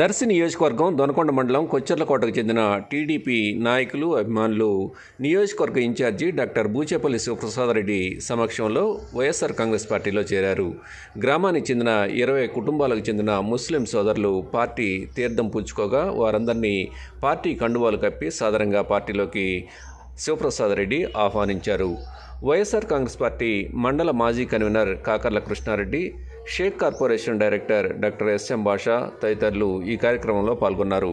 దర్శి నియోజకవర్గం దొనకొండ మండలం కొచ్చర్లకోటకు చెందిన టీడీపీ నాయకులు అభిమానులు నియోజకవర్గ ఇన్ఛార్జి డాక్టర్ బూచేపల్లి శివప్రసాద్ రెడ్డి సమక్షంలో వైఎస్ఆర్ కాంగ్రెస్ పార్టీలో చేరారు. గ్రామానికి చెందిన ఇరవై కుటుంబాలకు చెందిన ముస్లిం సోదరులు పార్టీ తీర్థం పుచ్చుకోగా వారందరినీ పార్టీ కండువాలు కప్పి సాధారణంగా పార్టీలోకి శివప్రసాద్ రెడ్డి ఆహ్వానించారు. వైఎస్ఆర్ కాంగ్రెస్ పార్టీ మండల మాజీ convener Kakarla Krishnareddy Shaik corporation director doctor SM Basha తదితరులు ఈ కార్యక్రమంలో పాల్గొన్నారు.